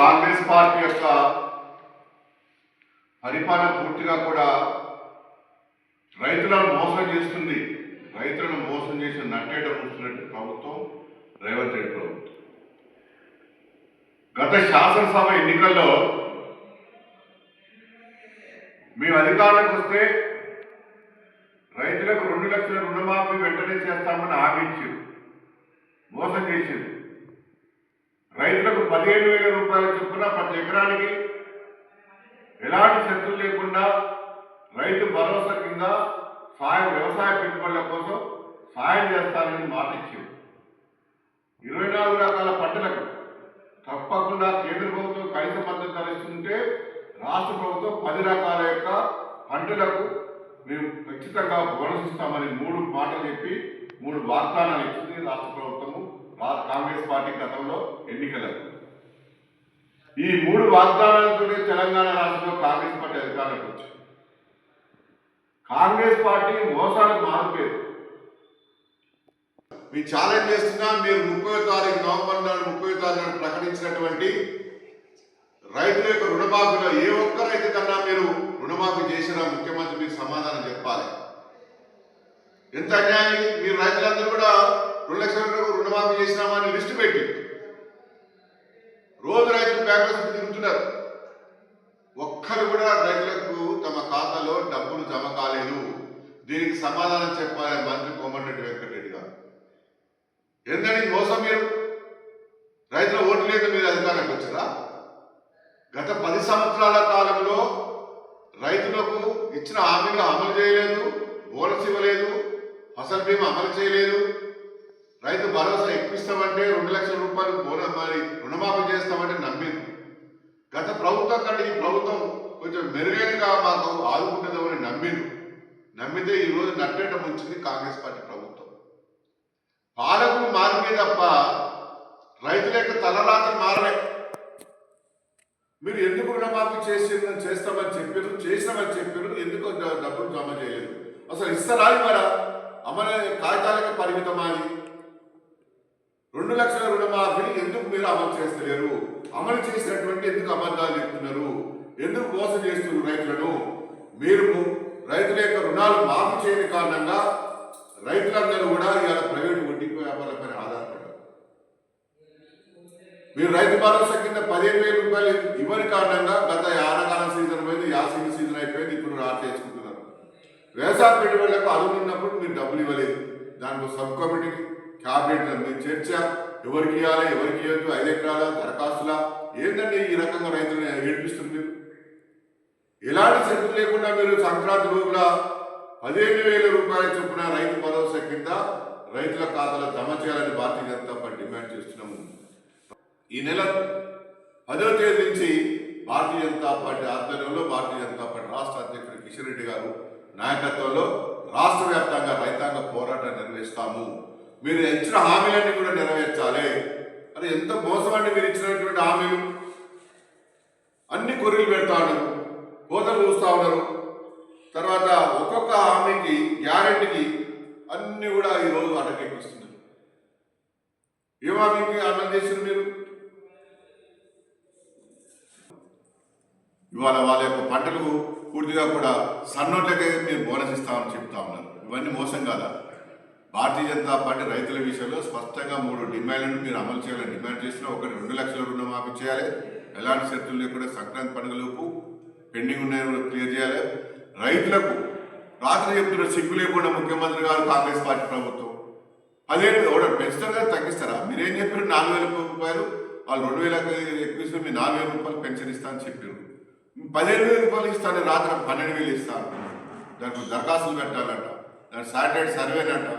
Congress party యొక్క పరిపాలన పూర్తిగా కూడా రైతులను మోసం చేస్తుంది. రైతులను మోసం చేసి నట్టేట ఉంటున్నట్టు ప్రభుత్వం రేవంత్ రెడ్డి ప్రభుత్వం. గత శాసనసభ ఎన్నికల్లో మేము అధికారంలోకి వస్తే రైతులకు రెండు లక్షల రుణమాఫీ వెంటనే చేస్తామని హామీ ఇచ్చారు మోసం చేసింది రైతులకు పదిహేను వేల రూపాయల చొప్పున ప్రతి ఎకరానికి ఎలాంటి శక్తులు లేకుండా రైతు భరోసా కింద సాయం వ్యవసాయ పెట్టుబడుల కోసం సాయం చేస్తానని మాట ఇరవై నాలుగు రకాల పంటలకు తప్పకుండా కేంద్ర ప్రభుత్వం కనీస మద్దతు ధర ఇస్తుంటే రాష్ట్ర ప్రభుత్వం పది రకాల యొక్క పంటలకు మేము ఖచ్చితంగా బోనస్ ఇస్తామని మూడు మాటలు చెప్పి మూడు వాగ్దానాలు ఇచ్చింది రాష్ట్ర ప్రభుత్వము. కాంగ్రెస్ పార్టీ గతంలో ఎన్నికలకు ఈ మూడు వాగ్దానాలతోనే తెలంగాణ రాష్ట్రంలో కాంగ్రెస్ పార్టీ అధికారంలోకి వచ్చింది. కాంగ్రెస్ పార్టీ మోసాలకు మారిపోయేది మీ ఛాలెంజ్ చేస్తున్నా మీరు ముప్పై తారీఖు నవంబర్ నాడు ముప్పై తారీఖు నాడు ప్రకటించినటువంటి రైతుల యొక్క రుణమాఫీలో ఏ ఒక్క రైతు కన్నా మీరు రుణమాఫీ చేసినా ముఖ్యమంత్రి మీకు సమాధానం చెప్పాలి. ఎంత అన్యాయం మీరు రైతులందరూ కూడా రెండు లక్షల రూపాయలు రుణమాఫీ చేసినామని లిస్టు పెట్టి రోజు రైతులు బ్యాంకుల తిరుగుతున్నారు ఒక్కరు కూడా రైతులకు తమ ఖాతాలో డబ్బులు జమ కాలేదు. దీనికి సమాధానం చెప్పాలని మంత్రి కోమటిరెడ్డి వెంకటరెడ్డి గారు. ఏందని మోసం మీరు? రైతుల ఓటు లేక మీరు అధికారానికి వచ్చారా గత పది సంవత్సరాల కాలంలో రైతులకు ఇచ్చిన హామీలు అమలు చేయలేదు బోనస్ ఇవ్వలేదు ఫసల్ బీమా అమలు చేయలేదు. రైతు భరోసా ఎక్కువిస్తామంటే రెండు లక్షల రూపాయలు బోన మరి రుణమాఫీ చేస్తామంటే నమ్మింది. గత ప్రభుత్వం కంటే ఈ ప్రభుత్వం కొంచెం మెరుగైనగా మాకు ఆదుకుంటుందని నమ్మింది. నమ్మితే ఈ రోజు నట్టేట ముంచింది కాంగ్రెస్ పార్టీ ప్రభుత్వం. పాలకులు మారితే తప్ప రైతుల యొక్క తలరాతలు మారలే. మీరు ఎందుకు రుణమాఫీ చేసి చేస్తామని చెప్పారు చేసినామని చెప్పారు ఎందుకు డబ్బులు జమ చేయలేదు? అసలు ఇస్తారా మరి అమలు కాగితాలకి పరిమితమాది రెండు లక్షల రుణమాఫీని ఎందుకు మీరు అమలు చేస్తలేరు? అమలు చేసినటువంటి ఎందుకు అబద్ధాలు చెప్తున్నారు? ఎందుకు మోసం చేస్తున్నారు రైతులను? మీరు రైతుల యొక్క రుణాలు మాఫీ చేయని కారణంగా రైతులందరూ కూడా ఇవాళ ప్రైవేటు వడ్డీ వ్యాపారాలపై ఆధారపడ్డారు. మీరు రైతు భరోసా కింద పదిహేను వేల రూపాయలు ఇవ్వని కారణంగా గత ఆనకాలం సీజన్ పోయింది యాసంగి సీజన్ అయిపోయింది ఇప్పుడు రాట్ చేసుకుంటున్నారు. వ్యవసాయ పెట్టుబడులకు అదుపు ఉన్నప్పుడు మీరు డబ్బులు ఇవ్వలేదు. దానికి సబ్ కమిటీకి క్యాబినెట్ మీరు చర్చ. ఎవరికి ఇవ్వాలి ఎవరికి ఇవ్వద్దు ఐదు ఎకరాల దరఖాస్తులా? ఏంటంటే ఈ రకంగా రైతులను ఏడిపిస్తుంది మీరు? ఎలాంటి శక్తి లేకుండా మీరు సంక్రాంతి రోజుల పదిహేను వేల రూపాయల చొప్పున రైతు భరోసా కింద రైతుల ఖాతాలో జమ చేయాలని భారతీయ జనతా పార్టీ డిమాండ్ చేస్తున్నాము. ఈ నెల పదవ తేదీ నుంచి భారతీయ జనతా పార్టీ ఆధ్వర్యంలో భారతీయ జనతా పార్టీ రాష్ట్ర అధ్యక్షుడు కిషన్ రెడ్డి గారు నాయకత్వంలో రాష్ట్ర వ్యాప్తంగా రైతాంగ పోరాటం నిర్వహిస్తాము. మీరు ఇచ్చిన హామీలన్నీ కూడా నెరవేర్చాలి. అరే ఎంత మోసం అండి మీరు ఇచ్చినటువంటి హామీలు. అన్ని కొర్రీలు పెడతా ఉన్నారు కోతలు చూస్తూ ఉన్నారు. తర్వాత ఒక్కొక్క హామీకి గ్యారెంటీకి అన్ని కూడా ఈరోజు అటకెక్కిస్తున్నారు ఏ హామీకి అన్నం చేసిన మీరు? ఇవాళ వాళ్ళ యొక్క పంటలు పూర్తిగా కూడా సన్నోట్లకే మీరు బోనస్ ఇస్తామని చెప్తా ఉన్నారు. ఇవన్నీ మోసం కాదా? భారతీయ జనతా పార్టీ రైతుల విషయంలో స్పష్టంగా మూడు డిమాండ్లను మీరు అమలు చేయాలని డిమాండ్ చేసిన ఒకటి రెండు లక్షల రుణమాఫీ చేయాలి. ఎలాంటి షరతులు లేకుండా సంక్రాంతి పండుగలోపు పెండింగ్ ఉన్నాయని కూడా క్లియర్ చేయాలి. రైతులకు రాత్రి చెప్తున్న సిగ్గు లేకుండా ముఖ్యమంత్రి గారు కాంగ్రెస్ పార్టీ ప్రభుత్వం పదిహేను ఎవడ పెంచుతారు కదా తగ్గిస్తారా? మీరేం చెప్పారు? నాలుగు వేల రూపాయలు. వాళ్ళు రెండు వేల ఎక్కువ మీ నాలుగు వేల రూపాయలు పెన్షన్ ఇస్తా అని చెప్పారు. పదిహేను వేల రూపాయలు ఇస్తాను రాత్రి పన్నెండు వేలు ఇస్తాను దానికి దరఖాస్తులు పెట్టాలంట. దాని శాటిలైట్ సర్వేనంట.